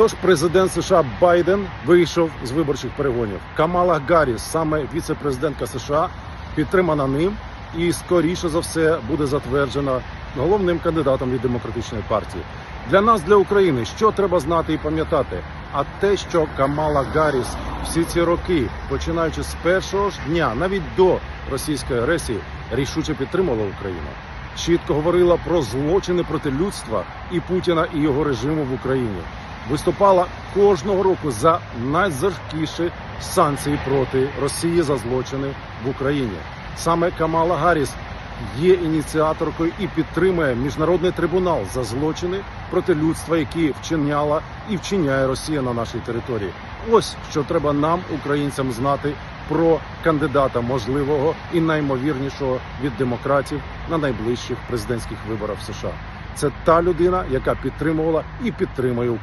Тож президент США Байден вийшов з виборчих перегонів. Камала Гарріс, саме віце-президентка США, підтримана ним і скоріше за все буде затверджена головним кандидатом від демократичної партії. Для нас, для України, що треба знати і пам'ятати? А те, що Камала Гарріс всі ці роки, починаючи з першого ж дня, навіть до російської агресії, рішуче підтримувала Україну. Чітко говорила про злочини проти людства і Путіна і його режиму в Україні. Виступала кожного року за найжорсткіші санкції проти Росії за злочини в Україні. Саме Камала Гарріс є ініціаторкою і підтримує міжнародний трибунал за злочини проти людства, які вчиняла і вчиняє Росія на нашій території. Ось що треба нам, українцям, знати про кандидата можливого і наймовірнішого від демократів на найближчих президентських виборах в США. Це та людина, яка підтримувала і підтримує Україну.